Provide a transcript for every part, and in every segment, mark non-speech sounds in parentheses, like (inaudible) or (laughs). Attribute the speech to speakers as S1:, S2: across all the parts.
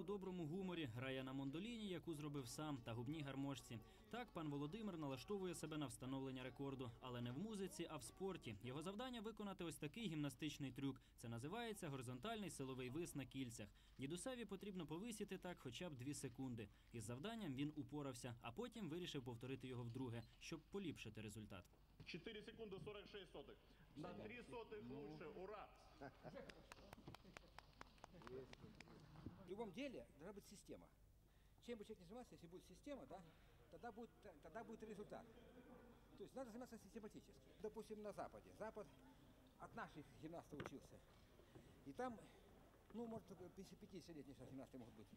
S1: у доброму гуморі, грає на мондоліні, яку зробив сам, та губній гармошці. Так пан Володимир налаштовує себе на встановлення рекорду, але не в музиці, а в спорті. Його завдання виконати ось такий гімнастичний трюк. Це називається горизонтальний силовий вис на кільцях. Дідусеві потрібно повисіти так хоча б дві секунди. Із завданням він упорався, а потім вирішив повторити його вдруге, щоб поліпшити результат.
S2: 4 секунды 46 сотых. На 3 сотых лучше. Ура! (laughs)
S3: В любом деле должна быть система. Чем бы человек не занимался, если будет система, да, тогда будет, тогда будет и результат. То есть надо заниматься систематически. Допустим, на Западе. Запад от наших гимнастов учился. И там, ну, может, только 50-летние сейчас гимнасты могут быть.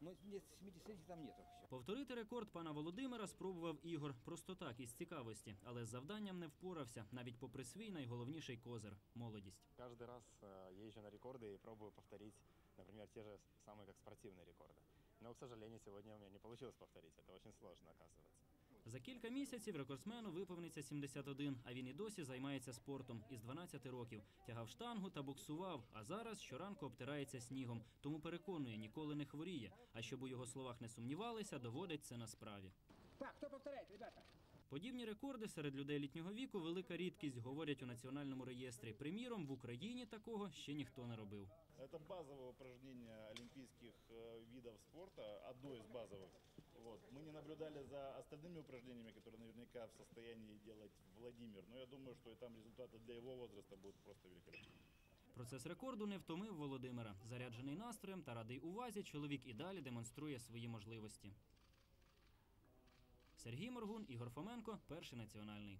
S3: Но нет, 70-летних там нету еще.
S1: Повторити рекорд пана Володимира спробував Ігор просто так із цікавості, але з завданням не впорався, навіть попри свій найголовніший козир молодість.
S4: Каждый раз э, езжу на рекорды и пробую повторить, например, те же самые как спортивные рекорды. Но, к сожалению, сегодня у меня не получилось повторить. Это очень сложно, оказывается.
S1: За кілька місяців рекордсмену виповниться 71, а він і досі займається спортом із 12 років. Тягав штангу та боксував, а зараз щоранку обтирається снігом. Тому переконує, ніколи не хворіє. А щоб у його словах не сумнівалися, доводить це на справі.
S3: Так, кто повторяет, ребята?
S1: Подібні рекорди серед людей літнього віку велика рідкість, говорять у національному реєстрі. Приміром, в Україні такого ще ніхто не робив.
S2: Это базовое упражнение олимпийских э, видов спорта, одно из базовых. Вот. Мы не наблюдали за остальными упражнениями, которые наверняка в состоянии делать Владимир. Но я думаю, что и там результаты для его возраста будут просто великолепны.
S1: Процес рекорду не втомив Володимира. Заряджений настроєм та радий увазі, чоловік і далі демонструє свої можливості. Сергій Моргун, Ігор Фоменко, перший національний.